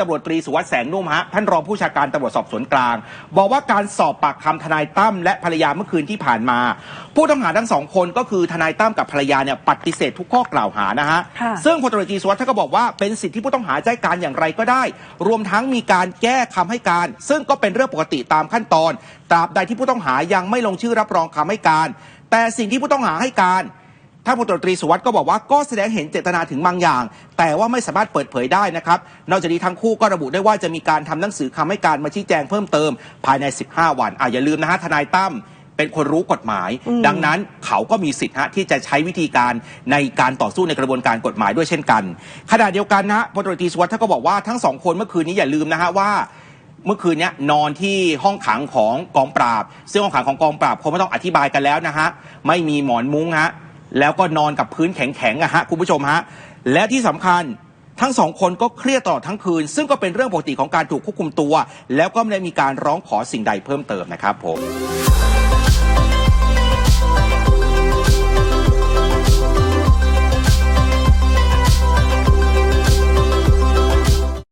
ตำรวจตรีสุวัสด์แสงนุ่มฮะท่านรองผู้บัญชาการตำรวจสอบสวนกลาง บอกว่าการสอบปากคำทนายตั้มและภรรยาเมื่อคืนที่ผ่านมา ผู้ต้องหาทั้งสองคนก็คือทนายตั้มกับภรรยาเนี่ยปฏิเสธทุกข้อกล่าวหานะฮะค่ะซึ่งพลตำรวจตรีสุวัสด์ท่านก็บอกว่าเป็นสิทธิที่ผู้ต้องหาจะให้การอย่างไรก็ได้ รวมทั้งมีการแก้คำให้การ ซึ่งก็เป็นเรื่องปกติตามขั้นตอนตราบใดที่ผู้ต้องหายังไม่ลงชื่อรับรองคำให้การ แต่สิ่งที่ผู้ต้องหาให้การ ท่านพลตรีสุวัสด์ก็บอกว่าก็แสดงเห็นเจตนาถึงบางอย่าง แต่ว่าไม่สามารถเปิดเผยได้นะครับ นอกจากนี้ทั้งคู่ก็ระบุได้ว่าจะมีการทำหนังสือคำให้การมาชี้แจงเพิ่มเติมภายใน 15 วันอะอย่าลืมนะฮะทนายตั้มเป็นคนรู้กฎหมายมดังนั้นเขาก็มีสิทธิ์ฮะที่จะใช้วิธีการในการต่อสู้ในกระบวนการกฎหมายด้วยเช่นกันขณะเดียวกันนะพลตรีสุวัสด์ท่านก็บอกว่าทั้งสองคนเมื่อคืนนี้อย่าลืมนะฮะว่าเมื่อคืนนี้นอนที่ห้องขังของกองปราบ ซึ่งห้องขังของกองปราบคงไม่ต้องอธิบายกันแล้วนะฮะไม่มีหมอนมุ้งฮะ แล้วก็นอนกับพื้นแข็งๆอะฮะคุณผู้ชมฮะและที่สำคัญทั้งสองคนก็เครียดตลอดทั้งคืน ซึ่งก็เป็นเรื่องปกติของการถูกควบคุมตัว แล้วก็ไม่ได้มีการร้องขอสิ่งใดเพิ่มเติมนะครับผม